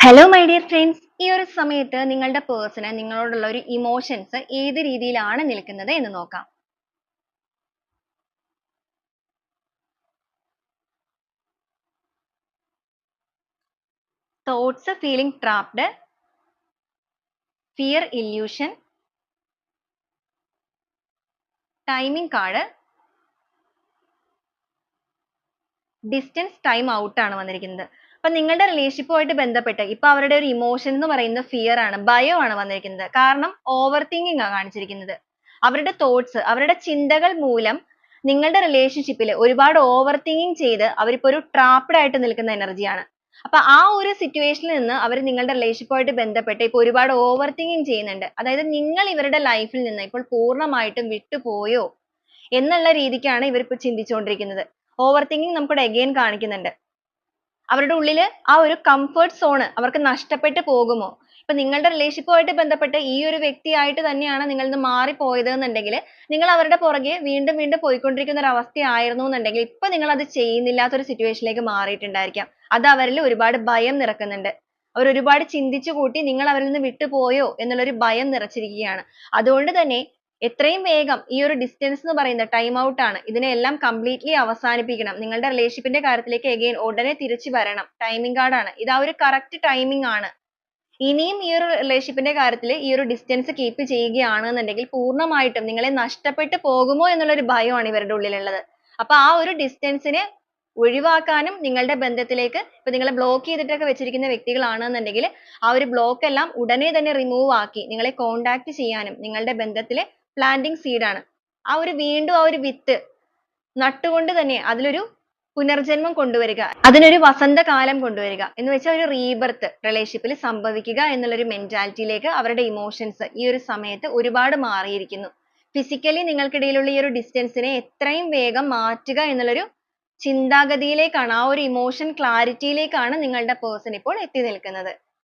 Hello my dear friends ഈ ഒരു സമയത്ത് നിങ്ങളുടെ പേഴ്സണ് നിങ്ങളോടുള്ള ഒരു ഇമോഷൻസ് ഏത് രീതിയിലാണ് നിൽക്കുന്നത് എന്ന് നോക്കാം. Thoughts feeling trapped fear illusion timing card distance time out ആണ് വന്നിരിക്കുന്നത്. അപ്പൊ നിങ്ങളുടെ റിലേഷൻഷിപ്പുമായിട്ട് ബന്ധപ്പെട്ട് ഇപ്പൊ അവരുടെ ഒരു ഇമോഷൻ എന്ന് പറയുന്നത് ഫിയർ ആണ് ഭയമാണ് വന്നിരിക്കുന്നത്. കാരണം ഓവർ തിങ്കിങ് ആണ് കാണിച്ചിരിക്കുന്നത്. അവരുടെ തോട്ട്സ് അവരുടെ ചിന്തകൾ മൂലം നിങ്ങളുടെ റിലേഷൻഷിപ്പിൽ ഒരുപാട് ഓവർ തിങ്കിങ് ചെയ്ത് അവരിപ്പോ ഒരു ട്രാപ്ഡ് ആയിട്ട് നിൽക്കുന്ന എനർജിയാണ് അപ്പൊ ആ ഒരു സിറ്റുവേഷനിൽ നിന്ന് അവർ നിങ്ങളുടെ റിലേഷൻഷിപ്പുമായിട്ട് ബന്ധപ്പെട്ട് ഇപ്പൊ ഒരുപാട് ഓവർ തിങ്കിങ് ചെയ്യുന്നുണ്ട്. അതായത് നിങ്ങൾ ഇവരുടെ ലൈഫിൽ നിന്ന് ഇപ്പോൾ പൂർണമായിട്ടും വിട്ടുപോയോ എന്നുള്ള രീതിക്കാണ് ഇവർ ഇപ്പൊ ചിന്തിച്ചുകൊണ്ടിരിക്കുന്നത്. ഓവർ തിങ്കിങ് നമുക്കിവിടെ again കാണിക്കുന്നുണ്ട്. അവരുടെ ഉള്ളിൽ ആ ഒരു comfort സോൺ അവർക്ക് നഷ്ടപ്പെട്ടു പോകുമോ? ഇപ്പൊ നിങ്ങളുടെ റിലേഷൻഷിപ്പുമായിട്ട് ബന്ധപ്പെട്ട് ഈ ഒരു വ്യക്തിയായിട്ട് തന്നെയാണ് നിങ്ങൾ ഇന്ന് മാറിപ്പോയത് എന്നുണ്ടെങ്കിൽ നിങ്ങൾ അവരുടെ പുറകെ വീണ്ടും വീണ്ടും പോയിക്കൊണ്ടിരിക്കുന്ന ഒരു അവസ്ഥയായിരുന്നു എന്നുണ്ടെങ്കിൽ ഇപ്പൊ നിങ്ങൾ അത് ചെയ്യുന്നില്ലാത്ത ഒരു സിറ്റുവേഷനിലേക്ക് ലേക്ക് മാറിയിട്ടുണ്ടായിരിക്കാം. അത് അവരിൽ ഒരുപാട് ഭയം നിറക്കുന്നുണ്ട്. അവർ ഒരുപാട് ചിന്തിച്ചു കൂട്ടി നിങ്ങൾ അവരിൽ നിന്ന് വിട്ടുപോയോ എന്നുള്ളൊരു ഭയം നിറച്ചിരിക്കുകയാണ്. അതുകൊണ്ട് തന്നെ എത്രയും വേഗം ഈ ഒരു ഡിസ്റ്റൻസ് എന്ന് പറയുന്നത് ടൈം out ആണ്. ഇതിനെല്ലാം കംപ്ലീറ്റ്ലി അവസാനിപ്പിക്കണം. നിങ്ങളുടെ റിലേഷൻഷിപ്പിന്റെ ന്റെ കാര്യത്തിലേക്ക് again ഉടനെ തിരിച്ചു വരണം. ടൈമിംഗ് card ആണ്. ഇത് ആ ഒരു correct timing ആണ്. ഇനിയും ഈ ഒരു റിലേഷൻഷിപ്പിന്റെ ന്റെ കാര്യത്തിൽ ഈ ഒരു distance keep ചെയ്യുകയാണെന്നുണ്ടെങ്കിൽ പൂർണമായിട്ടും നിങ്ങളെ നഷ്ടപ്പെട്ടു പോകുമോ എന്നുള്ള ഒരു ഭയമാണ് ഇവരുടെ ഉള്ളിലുള്ളത്. അപ്പൊ ആ ഒരു ഡിസ്റ്റൻസിനെ ഒഴിവാക്കാനും നിങ്ങളുടെ ബന്ധത്തിലേക്ക് ഇപ്പൊ നിങ്ങളെ ബ്ലോക്ക് ചെയ്തിട്ടൊക്കെ വെച്ചിരിക്കുന്ന വ്യക്തികളാണെന്നുണ്ടെങ്കിൽ ആ ഒരു ബ്ലോക്ക് എല്ലാം ഉടനെ തന്നെ റിമൂവ് ആക്കി നിങ്ങളെ contact ചെയ്യാനും നിങ്ങളുടെ ബന്ധത്തിലെ planting seed ആണ്. ആ ഒരു വീണ്ടും ആ ഒരു വിത്ത് നട്ടുകൊണ്ട് തന്നെ അതിലൊരു പുനർജന്മം കൊണ്ടുവരിക. അതിനൊരു വസന്തകാലം കൊണ്ടുവരിക. എന്ന് വെച്ചാൽ ഒരു റീബർത്ത് റിലേഷൻഷിപ്പിൽ സംഭവിക്കുക എന്നുള്ളൊരു മെന്റാലിറ്റിയിലേക്ക് അവരുടെ ഇമോഷൻസ് ഈ ഒരു സമയത്ത് ഒരുപാട് മാറിയിരിക്കുന്നു. ഫിസിക്കലി നിങ്ങൾക്കിടയിലുള്ള ഈ ഒരു ഡിസ്റ്റൻസിനെ എത്രയും വേഗം മാറ്റുക എന്നുള്ളൊരു ചിന്താഗതിയിലേക്കാണ് ആ ഒരു ഇമോഷൻ ക്ലാരിറ്റിയിലേക്കാണ് നിങ്ങളുടെ പേഴ്സൺ ഇപ്പോൾ എത്തി നിൽക്കുന്നത്.